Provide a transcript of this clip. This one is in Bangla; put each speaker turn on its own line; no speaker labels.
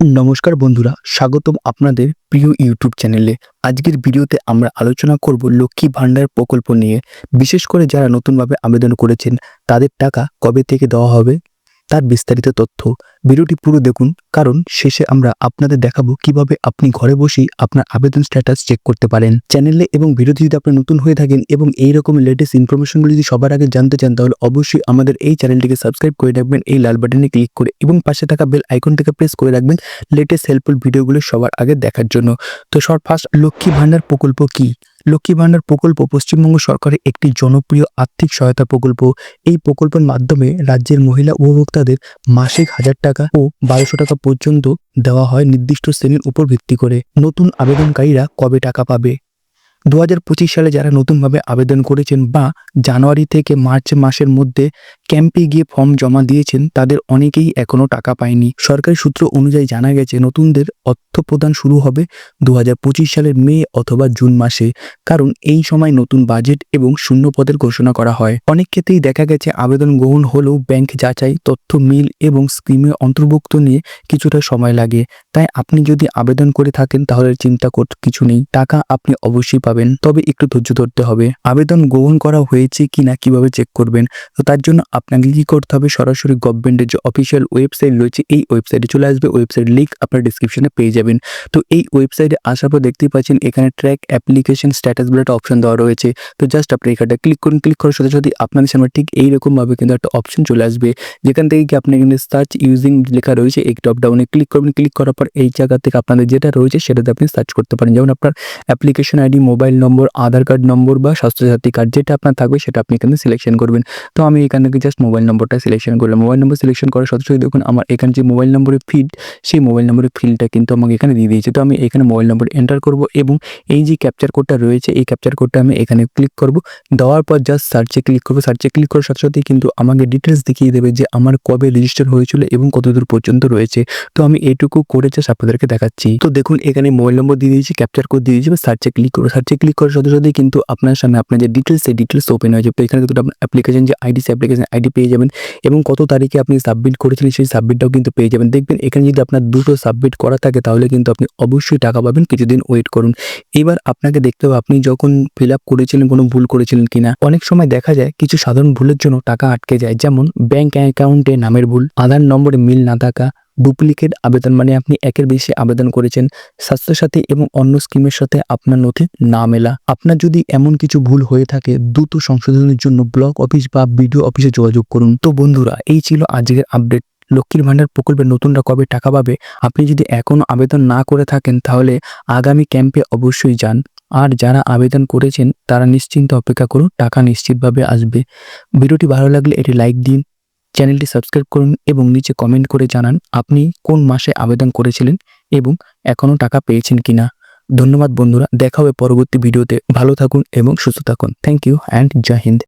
নমস্কার বন্ধুরা, স্বাগতম আপনাদের প্রিয় ইউটিউব চ্যানেলে। আজকের ভিডিওতে আমরা আলোচনা করব লক্ষ্মী ভাণ্ডার প্রকল্প নিয়ে। বিশেষ করে যারা নতুনভাবে আবেদন করেছেন, তাদের টাকা কবে থেকে দেওয়া হবে? তার বিস্তারিত তথ্য ভিডিওটি পুরো দেখুন, কারণ শেষে আমরা আপনাদের দেখাবো কীভাবে আপনি ঘরে বসেই আপনার আবেদন স্ট্যাটাস চেক করতে পারেন। চ্যানেলে এবং ভিডিওটি যদি আপনি নতুন হয়ে থাকেন এবং এই রকম লেটেস্ট ইনফরমেশনগুলো যদি সবার আগে জানতে চান, তাহলে অবশ্যই আমাদের এই চ্যানেলটিকে সাবস্ক্রাইব করে রাখবেন, এই লাল বাটনে ক্লিক করে এবং পাশে থাকা বেল আইকনটিকে প্রেস করে রাখবেন লেটেস্ট হেল্পফুল ভিডিওগুলো সবার আগে দেখার জন্য। তো সব ফার্স্ট লক্ষ্মী ভাণ্ডার প্রকল্প কি? লক্ষ্মী ভাণ্ডার প্রকল্প পশ্চিমবঙ্গ সরকারের একটি জনপ্রিয় আর্থিক সহায়তা প্রকল্প। এই প্রকল্পের মাধ্যমে রাজ্যের মহিলা উপভোক্তাদের মাসিক হাজার টাকা ও বারোশো টাকা পর্যন্ত দেওয়া হয় নির্দিষ্ট শ্রেণির উপর ভিত্তি করে। নতুন আবেদনকারীরা কবে টাকা পাবে? দু হাজার পঁচিশ সালে যারা নতুনভাবে আবেদন করেছেন বা জানুয়ারি থেকে মার্চ মাসের মধ্যে ক্যাম্পে গিয়ে ফর্ম জমা দিয়েছেন, তাদের অনেকেই এখনও টাকা পায়নি। সরকারি সূত্র অনুযায়ী জানা গেছে, নতুনদের অর্থ প্রদান শুরু হবে দু হাজার পঁচিশ সালের মে অথবা জুন মাসে, কারণ এই সময় নতুন বাজেট এবং শূন্য পদের ঘোষণা করা হয়। অনেক ক্ষেত্রেই দেখা গেছে, আবেদন গ্রহণ হলেও ব্যাংক যাচাই, তথ্য মিল এবং স্কিমে অন্তর্ভুক্ত নিয়ে কিছুটা সময় লাগে। তাই আপনি যদি আবেদন করে থাকেন, তাহলে চিন্তা করতে কিছু নেই। টাকা আপনি অবশ্যই পাবেন। তবে একটু ধৈর্য ধরতে হবে। আবেদন গ্রহণ করা হয়েছে কিনা, কীভাবে চেক করবেন, তো তার জন্য আপনাকে কি করতে হবে, সরাসরি গভর্নমেন্টের যে অফিসিয়াল ওয়েবসাইট রয়েছে, এই ওয়েবসাইটে চলে আসবে ওয়েবসাইট লিঙ্ক আপনার ডিসক্রিপশনে পেয়ে যাবেন। তো এই ওয়েবসাইটে আসার পর দেখতেই পাচ্ছেন, এখানে ট্র্যাক অ্যাপ্লিকেশন স্ট্যাটাস বলে একটা অপশন দেওয়া রয়েছে। তো জাস্ট আপনি এখানটা ক্লিক করুন ক্লিক করার সাথে সাথে আপনাদের সামনে ঠিক এইরকমভাবে কিন্তু একটা অপশন চলে আসবে। যেখান থেকে কি আপনি এখানে সার্চ ইউজিং লেখা রয়েছে, এই টপ ডাউনে ক্লিক করবেন ক্লিক করার পর এই জায়গা থেকে আপনাদের যেটা রয়েছে, সেটাতে আপনি সার্চ করতে পারেন। যেমন আপনার application ID mobile number, Aadhaar card number বা স্বাস্থ্যসাথী কার্ড যেটা আপনার থাকবে সেটা আপনি এখানে সিলেকশন করবেন। তো আমি এখান থেকে জাস্ট মোবাইল নম্বরটা সিলেকশন করলাম। মোবাইল নম্বর সিলেকশন করার সাথে সাথে দেখুন, আমার এখানে যে মোবাইল নম্বরের ফিল্ড সেই মোবাইল নম্বরের ফিল্ডটা কিন্তু আমাকে এখানে দিয়ে দিয়েছে। তো আমি এখানে মোবাইল নম্বর এন্টার করব এবং এই যে ক্যাপচার কোডটা রয়েছে, এই ক্যাপচার কোডটা আমি এখানে ক্লিক করব। দেওয়ার পর জাস্ট সার্চে ক্লিক করব। সার্চে ক্লিক করার সাথে সাথেই কিন্তু আমাকে ডিটেলস দেখিয়ে দেবে যে আমার কবে রেজিস্টার হয়েছিল এবং কত দূর পর্যন্ত রয়েছে। তো আমি এইটুকু করে জাস্ট আপনাদেরকে দেখাচ্ছি। তো দেখুন, এখানে মোবাইল নম্বর দিয়ে দিয়েছি ক্যাপচার কোড দিয়ে দিয়েছি বা সার্চে ক্লিক করব। ক্লিক করার সাথে সাথেই কিন্তু আপনার সামনে আপনার যে ডিটেলস সেই ডিটেলস ওপেন হয়ে যাবে। তো এখানে কিন্তু আপনার অ্যাপ্লিকেশন যে আইডি সে অ্যাপ্লিকেশন আইডি পেয়ে যাবেন এবং কত তারিখে আপনি সাবমিট করেছিলেন সেই সাবমিটটাও কিন্তু পেয়ে যাবেন। দেখবেন এখানে যদি আপনার দুটো সাবমিট করা থাকে, তাহলে কিন্তু আপনি অবশ্যই টাকা পাবেন, কিছুদিন ওয়েট করুন। এবার আপনাকে দেখতে হবে, আপনি যখন ফিল আপ করেছিলেন, কোনো ভুল করেছিলেন কিনা। অনেক সময় দেখা যায়, কিছু সাধারণ ভুলের জন্য টাকা আটকে যায়। যেমন ব্যাংক অ্যাকাউন্টে নামের ভুল আধার নম্বরে মিল না থাকা ডুপ্লিকেট আবেদন মানে আপনি একের বেশি আবেদন করেছেন, স্বাস্থ্যসাথী এবং অন্য স্কিমের সাথে আপনার নথি না মেলা। আপনার যদি এমন কিছু ভুল হয়ে থাকে, দ্রুত সংশোধনের জন্য ব্লক অফিস বা বিডিও অফিসে যোগাযোগ করুন। তো বন্ধুরা, এই ছিল আজকের আপডেট। লক্ষ্মীর ভাণ্ডার প্রকল্পে নতুনরা কবে টাকা পাবে? আপনি যদি এখনও আবেদন না করে থাকেন, তাহলে আগামী ক্যাম্পে অবশ্যই যান। আর যারা আবেদন করেছেন, তারা নিশ্চিন্তে অপেক্ষা করুন, টাকা নিশ্চিতভাবে আসবে। ভিডিওটি ভালো লাগলে এটি লাইক দিন। চ্যানেলটি সাবস্ক্রাইব করুন এবং নিচে কমেন্ট করে জানান আপনি কোন মাসে আবেদন করেছিলেন এবং এখনও টাকা পেয়েছেন কিনা। ধন্যবাদ বন্ধুরা, দেখা হবে পরবর্তী ভিডিওতে। ভালো থাকুন এবং সুস্থ থাকুন। থ্যাংক ইউ অ্যান্ড জয় হিন্দ